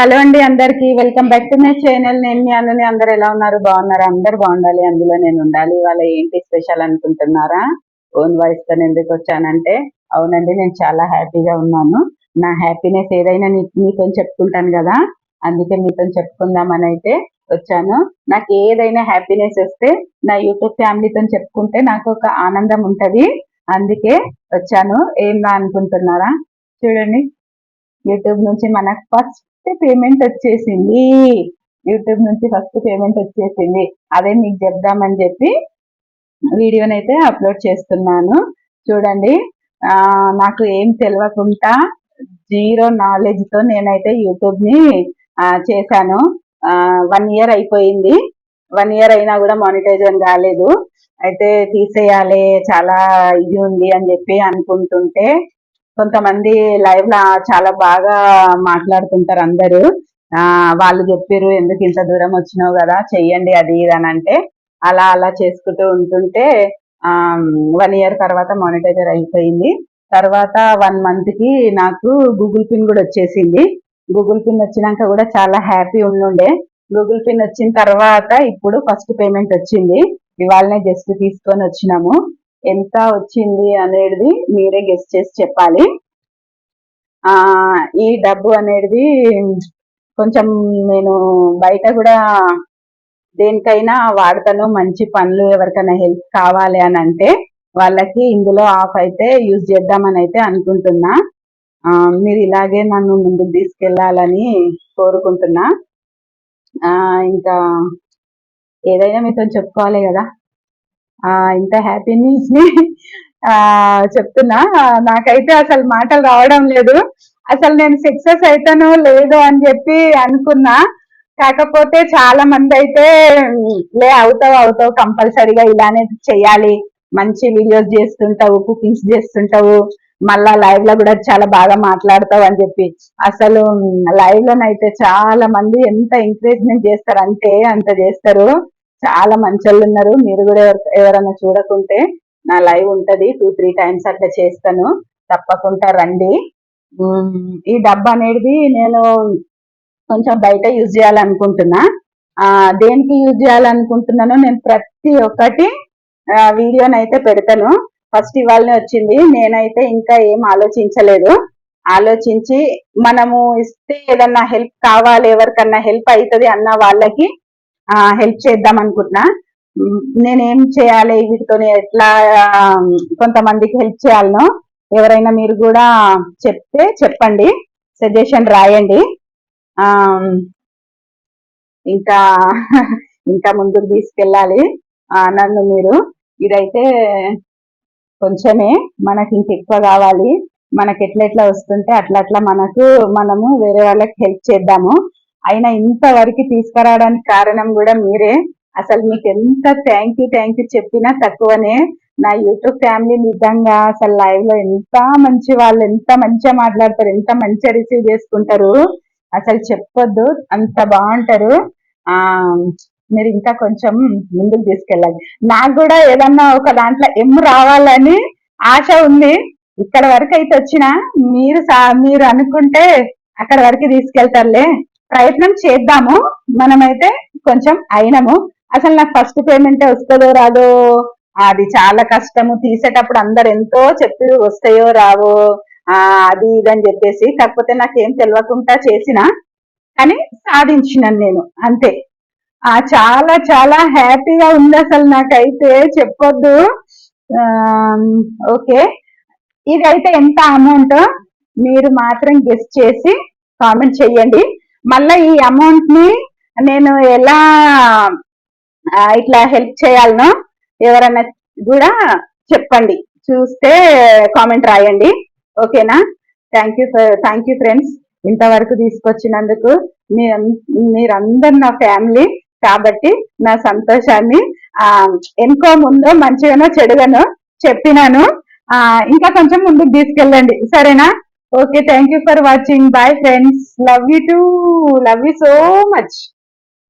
Hello అండి అందరికి. Welcome back to my channel నేను మీ అన్నని. అందరు ఎలా ఉన్నారు? బాగున్నారు? అందరు బాగుండాలి. అందులో నేను ఉండాలి. ఇవాళ ఏంటి స్పెషల్ అనుకుంటున్నారా? ఓన్ వాయిస్తో ఎందుకు వచ్చానంటే అవునండి నేను చాలా హ్యాపీగా ఉన్నాను. నా హ్యాపీనెస్ ఏదైనా మీతో చెప్పుకుంటాను కదా? అందుకే మీతో చెప్పుకుందామని అయితే వచ్చాను. నాకు ఏదైనా హ్యాపీనెస్ వస్తే నా యూట్యూబ్ ఫ్యామిలీతో చెప్పుకుంటే నాకు ఒక ఆనందం ఉంటది. అందుకే వచ్చాను. ఏం రా అనుకుంటున్నారా? చూడండి. యూట్యూబ్ నుంచి మనకు ఫస్ట్ పేమెంట్ వచ్చేసింది. యూట్యూబ్ నుంచి ఫస్ట్ పేమెంట్ వచ్చేసింది. అదే మీకు చెప్దామని చెప్పి వీడియోనైతే అప్లోడ్ చేస్తున్నాను. చూడండి. నాకు ఏం తెలియకుండా జీరో నాలెడ్జ్తో నేనైతే యూట్యూబ్ని చేశాను. వన్ ఇయర్ అయిపోయింది. వన్ ఇయర్ అయినా కూడా మానిటైజేషన్ కాలేదు అయితే తీసేయాలి. చాలా ఇది ఉంది అని చెప్పి అనుకుంటుంటే కొంతమంది లైవ్ లా చాలా బాగా మాట్లాడుతుంటారు అందరూ. ఆ వాళ్ళు చెప్పారు ఎందుకు ఇంత దూరం వచ్చినావు కదా చెయ్యండి అది ఇది అని అంటే అలా అలా చేసుకుంటూ ఉంటుంటే ఆ వన్ ఇయర్ తర్వాత మానిటైజర్ అయిపోయింది. తర్వాత వన్ మంత్కి నాకు గూగుల్ పిన్ కూడా వచ్చేసింది. గూగుల్ పిన్ వచ్చినాక కూడా చాలా హ్యాపీ ఉండుండే. గూగుల్ పిన్ వచ్చిన తర్వాత ఇప్పుడు ఫస్ట్ పేమెంట్ వచ్చింది. ఇవాళనే జస్ట్ తీసుకొని వచ్చినాము. ఎంత వచ్చింది అనేది మీరే గెస్ట్ చేసి చెప్పాలి. ఆ ఈ డబ్బు అనేది కొంచెం నేను బయట కూడా దేనికైనా వాడతాను మంచి పనులు ఎవరికైనా హెల్ప్ కావాలి అని అంటే వాళ్ళకి ఇందులో ఆఫ్ అయితే యూజ్ చేద్దామని అయితే అనుకుంటున్నా. మీరు ఇలాగే నన్ను ముందుకు తీసుకెళ్ళాలని కోరుకుంటున్నా. ఇంకా ఏదైనా మీతో చెప్పుకోవాలి కదా. ఇంత హ్యాపీ న్యూస్ని ఆ చెప్తున్నా. నాకైతే అసలు మాటలు రావడం లేదు. అసలు నేను సక్సెస్ అవుతానో లేదో అని చెప్పి అనుకున్నా. కాకపోతే చాలా మంది అయితే లే అవుతావు అవుతావు కంపల్సరీగా ఇలానే చెయ్యాలి మంచి వీడియోస్ చేస్తుంటావు కుకింగ్స్ చేస్తుంటావు. మళ్ళా లైవ్లో కూడా చాలా బాగా మాట్లాడతావు అని చెప్పి. అసలు లైవ్ లోనైతే చాలా మంది ఎంత ఎంకరేజ్మెంట్ చేస్తారు అంటే అంత చేస్తారు. చాలా మంచోళ్ళు ఉన్నారు. మీరు కూడా ఎవరైనా చూడకుంటే నా లైవ్ ఉంటది. టూ త్రీ టైమ్స్ అట్లా చేస్తాను. తప్పకుండా రండి. ఈ డబ్బా అనేది నేను కొంచెం బయట యూజ్ చేయాలనుకుంటున్నా. దేనికి యూజ్ చేయాలనుకుంటున్నాను నేను ప్రతి ఒక్కటి వీడియోనైతే పెడతాను. ఫస్ట్ ఇవాళనే వచ్చింది. నేనైతే ఇంకా ఏం ఆలోచించలేదు. ఆలోచించి మనము ఇస్తే ఏదన్నా హెల్ప్ కావాలి ఎవరికన్నా హెల్ప్ అవుతుంది అన్న వాళ్ళకి హెల్ప్ చేద్దాం అనుకుంటున్నా. నేనేం చేయాలి? వీటితో ఎట్లా కొంతమందికి హెల్ప్ చేయాలనో ఎవరైనా మీరు కూడా చెప్తే చెప్పండి. సజెషన్ రాయండి. ఇంకా ఇంకా ముందుకు తీసుకెళ్ళాలి. నన్ను మీరు. ఇదైతే కొంచెమే మనకి ఇంకెక్కువ కావాలి. మనకి ఎట్లా ఎట్లా వస్తుంటే అట్లా అట్లా మనకు మనము వేరే వాళ్ళకి హెల్ప్ చేద్దాము. అయినా ఇంతవరకు తీసుకురావడానికి కారణం కూడా మీరే. అసలు మీకు ఎంత థ్యాంక్ యూ థ్యాంక్ యూ చెప్పినా తక్కువనే. నా యూట్యూబ్ ఫ్యామిలీ నిజంగా అసలు లైవ్లో ఎంత మంచి వాళ్ళు ఎంత మంచిగా మాట్లాడతారు ఎంత మంచిగా రిసీవ్ చేసుకుంటారు. అసలు చెప్పొద్దు అంత బాగుంటారు. ఆ మీరు ఇంకా కొంచెం ముందుకు తీసుకెళ్ళాలి నాకు కూడా ఏదన్నా ఒక దాంట్లో ఎమ్ రావాలని ఆశ ఉంది. ఇక్కడ వరకు అయితే వచ్చిన మీరు సా- మీరు అనుకుంటే అక్కడ వరకు తీసుకెళ్తారులే. ప్రయత్నం చేద్దాము. మనమైతే కొంచెం అయినము. అసలు నాకు ఫస్ట్ పేమెంటే వస్తుందో రాదో అది చాలా కష్టము. తీసేటప్పుడు అందరు ఎంతో చెప్పి వస్తాయో రావో ఆ అది ఇది అని చెప్పేసి. కాకపోతే నాకేం తెలియకుండా చేసిన కానీ సాధించినాను నేను. అంతే. ఆ చాలా చాలా హ్యాపీగా ఉంది అసలు నాకైతే. చెప్పొద్దు. ఓకే. ఇదైతే ఎంత అమౌంట్ మీరు మాత్రం గెస్ట్ చేసి కామెంట్ చేయండి మళ్ళా ఈ అమౌంట్ని నేను ఎలా ఇట్లా హెల్ప్ చేయాలనో ఎవరైనా కూడా చెప్పండి. చూస్తే కామెంట్ రాయండి. ఓకేనా thank you thank you friends ఇంతవరకు తీసుకొచ్చినందుకు మీ మీరందరు నా ఫ్యామిలీ కాబట్టి నా సంతోషాన్ని ఆ ఎంకో ముందో మంచిగానో చెడుగానో చెప్పినాను. ఆ ఇంకా కొంచెం ముందుకు తీసుకెళ్ళండి. సరేనా? Okay, thank you for watching. Bye friends. Love you too. Love you so much.